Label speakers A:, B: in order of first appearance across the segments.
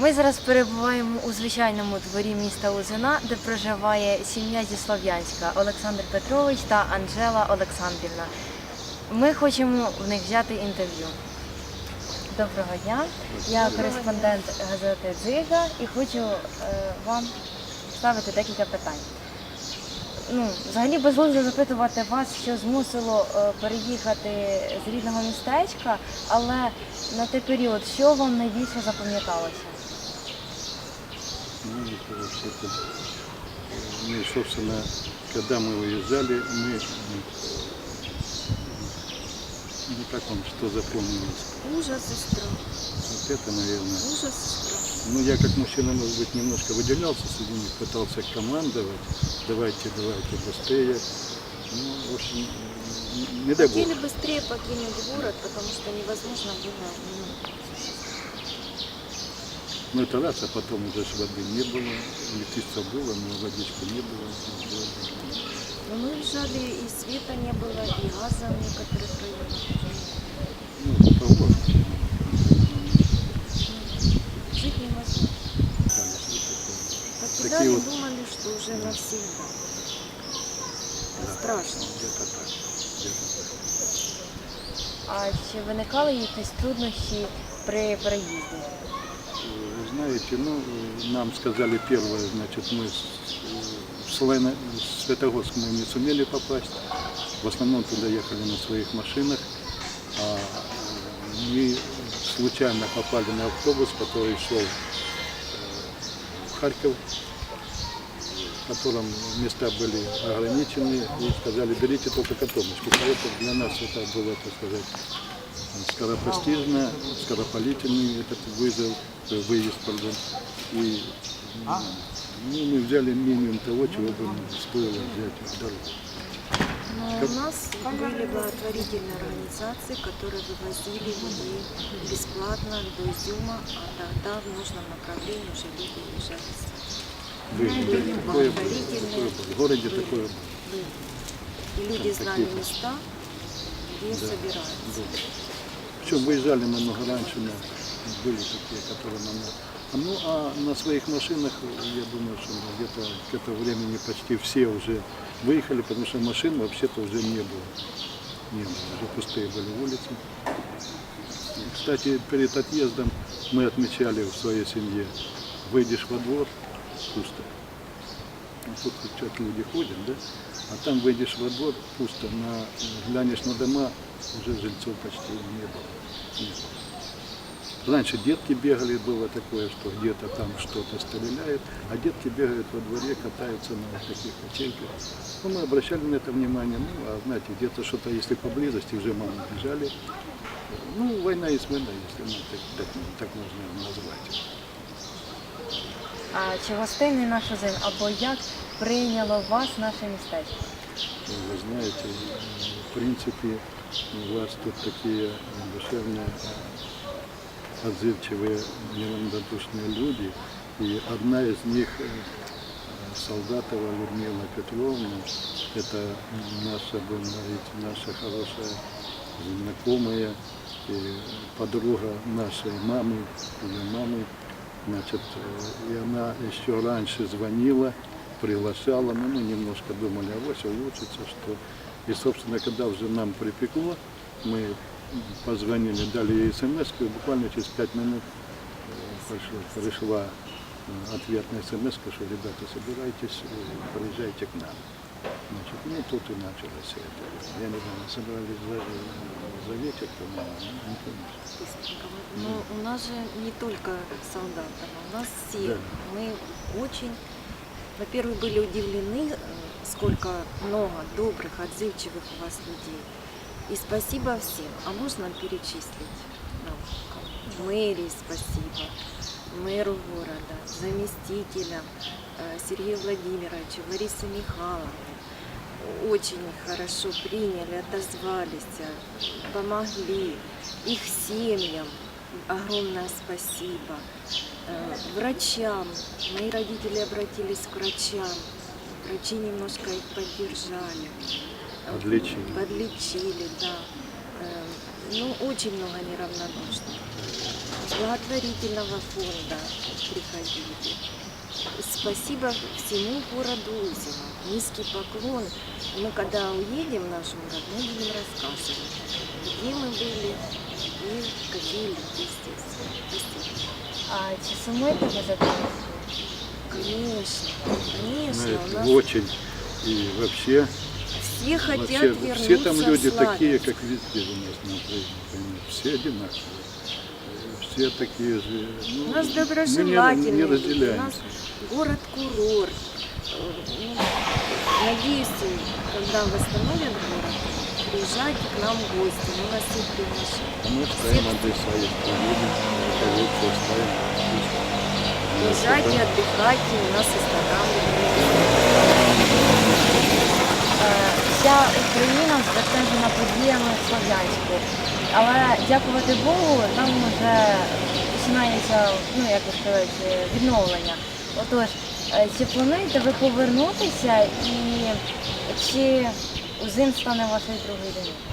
A: Ми зараз перебуваємо у звичайному дворі міста Узина, де проживає сім'я зі Слов'янська Олександр Петрович та Анжела Олександрівна. Ми хочемо в них взяти інтерв'ю. Доброго дня. Я кореспондент газети Дзига і хочу е, вам ставити декілька питань. Ну, взагалі безглуздо запитувати вас, що змусило е, переїхати з рідного містечка, але на той період, що вам найбільше запам'яталося?
B: Ну, вообще-то, ну, и, собственно, когда мы уезжали, мы, м, ну, как вам что запомнилось?
C: Ужас и страх.
B: Вот это, наверное.
C: Ужас и страх.
B: Ну, я как мужчина, может быть, немножко выделялся среди них, пытался командовать, давайте, давайте, быстрее. Ну, в общем, не дай бог.
C: Хотели быстрее покинуть город, потому что невозможно было ну,
B: Ну, это раз, а потом уже ж воды не было, электричества было, но водички не было.
C: Но мы уезжали, и света не было, и газа в некоторых районах.
B: Ну, того,
C: Жить невозможно.
B: Такие
C: Покидали,
B: вот-
C: думали, что уже навсегда. Это страшно.
B: где-то так, где-то так.
A: А чи виникали якісь труднощі при переїзді?
B: Знаете, ну, нам сказали первое, значит, мы э, в Слэна- в Светогорск мы не сумели попасть. В основном туда ехали на своих машинах. А э, мы случайно попали на автобус, который шел э, в Харьков, в котором места были ограничены, и сказали, берите только котомочку. Поэтому для нас это было, так сказать, скоропостижно, скоропалительный этот вызов, э, выезд, пардон. И м, ну, мы взяли минимум того, чего бы стоило взять в дорогу.
C: Но
B: Как-
C: у нас были благотворительные организации, которые вывозили людей бесплатно до Изюма, а тогда в нужном направлении уже люди уезжали Были
B: такое было,
C: благотворительные.
B: такое было. В городе
C: Были.
B: такое было.
C: Были. И люди знали места, где
B: Да,
C: собираются.
B: да. Причем выезжали намного раньше, но были такие, которые нам... Ну, а на своих машинах, я думаю, что где-то к этому времени почти все уже выехали, потому что машин вообще-то уже не было. Не было, уже пустые были улицы. Кстати, перед отъездом мы отмечали в своей семье, выйдешь во двор, пусто. Ну, тут что-то люди ходят, да? А там выйдешь во двор, пусто. На, глянешь на дома, уже жильцов почти не было. Не было. Раньше детки бегали, было такое, что где-то там что-то стреляет, а детки бегают во дворе, катаются на вот таких качельках. Ну, мы обращали на это внимание, ну, а знаете, где-то что-то, если поблизости, уже мамы бежали. Ну, война есть война, если ну, так, так, так можно назвать.
A: А чи гостинний наш узин або як прийняло вас наше містечко?
B: Вы знаете, в принципе, у вас тут такие душевные, отзывчивые, неравнодушные люди. И одна из них, э, Солдатова Людмила Петровна, это наша, будем говорить, наша хорошая знакомая и подруга нашей мамы, ее мамы. Значит, э, и она еще раньше звонила, приглашала, но мы немножко думали, а вот улучшится, что... И, собственно, когда уже нам припекло, мы позвонили, дали ей смс и буквально через пять минут э, пришло- пришла э, ответная смс что, ребята, собирайтесь, э, приезжайте к нам. Значит, ну, тут и началось это. Я не знаю, собрались за, за вечер, по-моему, не помню.
C: Но Ну, у нас же не только солдаты, у нас все.
B: Да.
C: Мы очень, во-первых, были удивлены, сколько много добрых, отзывчивых у вас людей. И спасибо всем. А можно перечислить? нам? Мэрии спасибо, мэру города, заместителям, э, Сергею Владимировичу, Ларисе Михайловне. Очень хорошо приняли, отозвались, э, помогли их семьям. Огромное спасибо. Э, Врачам. Мои родители обратились к врачам. Врачи немножко их поддержали.
B: Подлечили.
C: Подлечили, да. Э, Ну, очень много неравнодушных. с благотворительного фонда приходили. Спасибо всему городу Узева. Низкий поклон. Мы когда уедем в наш город, мы будем рассказывать, где мы были и какие люди здесь. Спасибо.
A: А ви за тим?
C: Конечно, конечно. У
B: Знаете,
C: нас
B: очень. И вообще,
C: все хотят
B: вообще
C: вернуться
B: все там люди
C: в
B: такие, как везде у нас на Украине, все одинаковые. Все такие же. ну,
C: У нас
B: мы
C: доброжелательные
B: не, не
C: люди, у нас город-курорт. Э, ну, Надеюсь, когда восстановят город, приезжайте к нам в гости, мы вас всех приглашаем.
B: Мы ставим адреса, если приедем, кого все ставим.
C: Приезжайте, отдыхайте, у нас останавливаемся.
A: Е, Вся Україна збентежена подіями в Слов'янську. Але дякувати Богу, там вже починається, ну як би сказати, відновлення. Отож, е, чи плануєте ви повернутися і чи УЗИН стане вашою другою домівкою?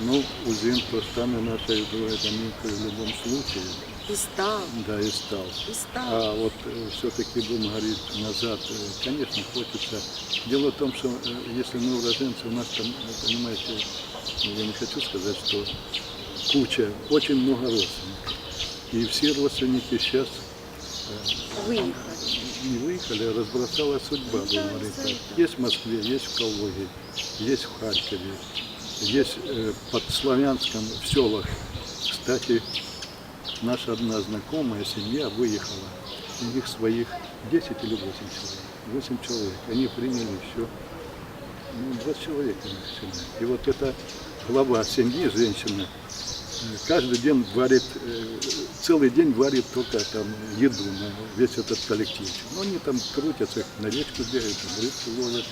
B: Ну, УЗИН то стане нашей другой доминкой в любом случае.
C: И стал,
B: Да, и стал.
C: и стал.
B: А вот все-таки будем говорить назад, э, конечно, хочется. Дело в том, что э, если мы уроженцы, у нас там, э, понимаете, ну, я не хочу сказать, что куча, очень много родственников. И все родственники сейчас
C: Выехали.
B: не выехали, а разбросала судьба, будем говорить так. Есть в Москве, есть в Калуге, есть в Харькове, есть э, под Славянском в селах. Кстати, наша одна знакомая семья выехала. У них своих 10 или 8 человек. 8 человек. Они приняли все. Ну, 20 человек у них семья. И вот эта глава семьи, женщина, э, каждый день варит, э, целый день варит только там еду на весь этот коллектив. Ну, они там крутятся, на речку бегают, рыбку ловят.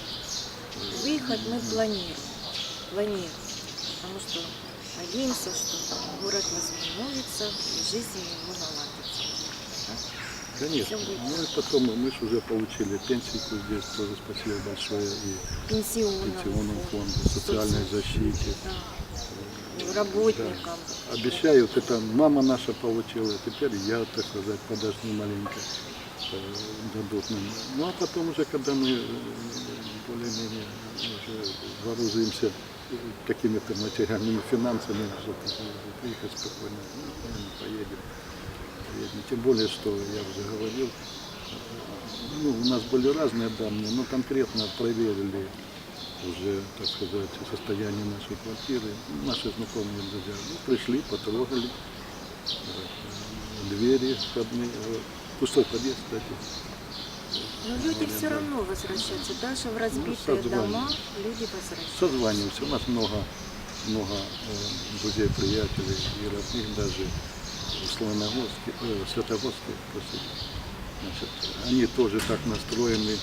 C: Выехать мы планируем. Планируем. Потому что надеемся, что город восстановится и жизнь его наладится.
B: Конечно. Ну и потом мы же уже получили пенсийку здесь, тоже спасибо большое, и
C: Пенсионному,
B: пенсионному
C: фонду,
B: социальной защите.
C: Да. Работникам.
B: Обещают, это мама наша получила, теперь я, так сказать, подожду маленько, дадут нам. Ну а потом уже, когда мы э, более-менее уже вооружимся э, какими-то материальными финансами, приехать спокойно, ну, наверное, поедем. поедем. Тем более, что я уже говорил, э, ну, у нас были разные данные, но конкретно проверили уже, так сказать, состояние нашей квартиры. Наши знакомые друзья ну, пришли, потрогали э, двери входные, э, пустой подъезд, кстати.
C: Но люди все равно возвращаются. Даже в разбитые
B: созвание.
C: дома люди возвращаются.
B: Созваниваемся. У нас много, много э, друзей, приятелей и родных даже в Славяногорске, э, в Святогорске. Значит, они тоже так настроены,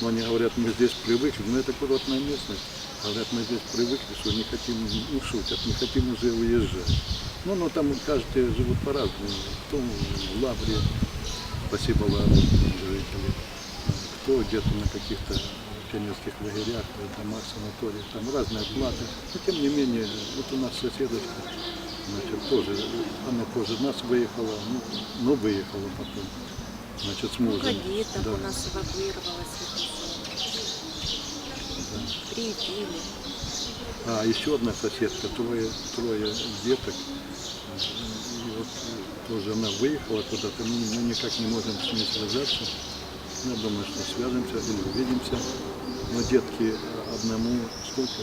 B: но они говорят, мы здесь привыкли, но это курортная местность. Говорят, мы здесь привыкли, что не хотим, ну шутят, не хотим уже уезжать. Ну, но там каждый живут по-разному. Кто в Лавре, спасибо Лавре, жители, кто где-то на каких-то пионерских лагерях, домах, санаториях, там разные платы. Но тем не менее, вот у нас соседочка, значит, тоже, она позже нас выехала, ну, но выехала потом, значит, с мужем.
C: Многодеток
B: Да.
C: у нас селе. Приютили.
B: А еще одна соседка, трое, трое деток. Вот тоже она выехала куда-то, мы, мы никак не можем с ней связаться. Я думаю, что свяжемся или увидимся. Но детки одному сколько?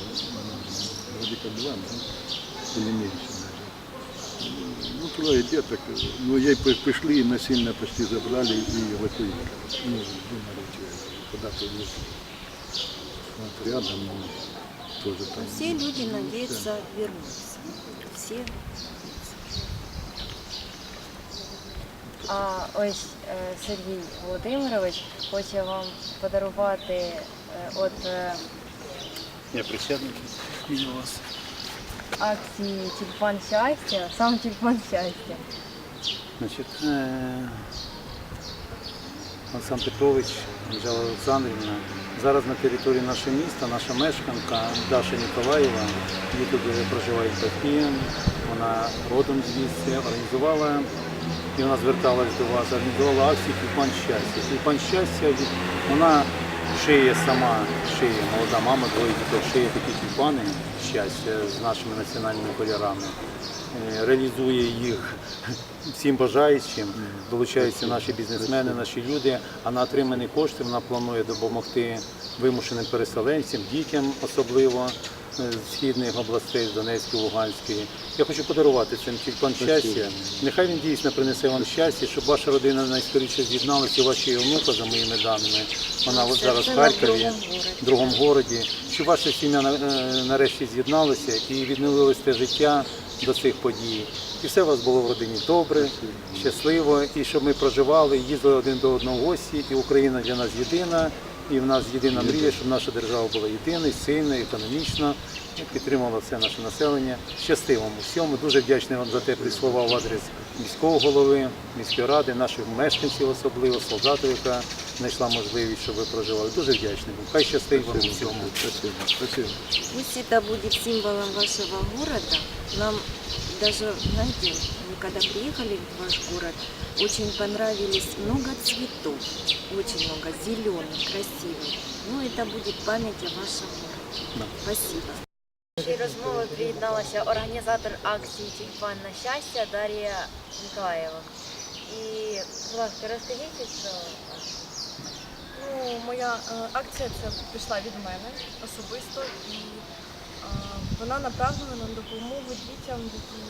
B: Вроде как два, да? Или меньше даже. Ну, трое деток. Ну, ей при- пришли и насильно почти забрали и эвакуировали. Ну, думали, что куда-то уехали. Вот рядом, ну, тоже там.
C: Все люди надеются вернуться. Все.
A: А ось е, Сергій Володимирович хоче вам подарувати е, от е,
D: Я присяду біля вас.
A: акції Тюльпан щастя, сам тюльпан щастя.
D: Значить, Олександр Петрович, Анжела Олександрівна. Зараз на території нашого міста наша мешканка Даша Ніколаєва, її тут проживають батьки, вона родом звідси, організувала, і вона зверталась до вас, організувала акцію Тюльпан щастя. Тюльпан щастя, вона шиє сама, шиє, молода мама, двоє дітей, шиє такі тюльпани щастя з нашими національними кольорами. Е, Реалізує їх всім бажаючим, долучаються наші бізнесмени, наші люди. А на отримані кошти вона планує допомогти вимушеним переселенцям, дітям особливо з східних областей, з Донецької, Луганської. Я хочу подарувати цим тюльпан щастя. Нехай він дійсно принесе вам щастя, щоб ваша родина найскоріше з'єдналася, і ваша онука, за моїми даними. Вона от зараз в Харкові, в другому городі, щоб ваша сім'я е, нарешті з'єдналася і відновилось те життя до цих подій. І все у вас було в родині добре, щасливо, і щоб ми проживали, їздили один до одного в гості, і Україна для нас єдина, і в нас єдина мрія, щоб наша держава була єдиною, сильною, економічно, підтримувала все наше населення. Щасти вам у всьому. Дуже вдячний вам за теплі слова в адрес міського голови, міської ради, наших мешканців, особливо солдатів, яка знайшла можливість, щоб ви проживали. Дуже вдячний вам. Хай щастить вам у всьому.
B: Спасибо, спасибо.
C: Пусть это будет символом вашего города. Нам даже, знаете, мы когда приехали в ваш город, очень понравились много цветов, очень много зеленых, красивых. Ну, это будет память о вашем городе.
D: Да.
C: Спасибо.
A: До нашої розмови приєдналася організатор акції Тюльпан на щастя Дар'я Миколаєва. І, будь ласка, розкажіть, що
E: Ну, моя е, акція це пішла від мене особисто, і е, вона направлена на допомогу дітям, які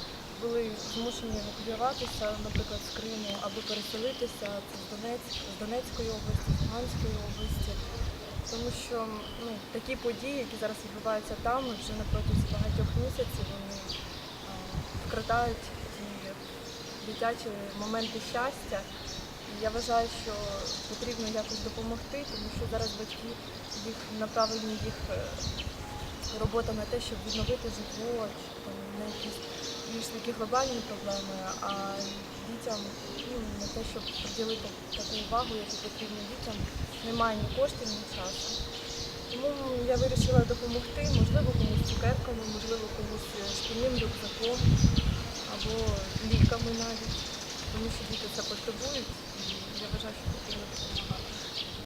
E: були змушені евакуюватися, наприклад, з Криму, або переселитися з, Донецьк, з Донецької області, з Луганської області. Тому що ну, такі події, які зараз відбуваються там, вже на протязі багатьох місяців, вони е, вкрадають ті дитячі моменти щастя. І Я вважаю, що потрібно якось допомогти, тому що зараз батьки їх направлені їх е, робота на те, щоб відновити житло, такі глобальні проблеми, а дітям ну, на те, щоб приділити таку увагу, яку потрібно дітям, немає ні коштів, ні часу. Тому я вирішила допомогти, можливо, комусь цукерками, можливо, комусь е, шкільним рюкзаком або ліками навіть тому що діти це потребують, і я вважаю, що потрібно допомагати.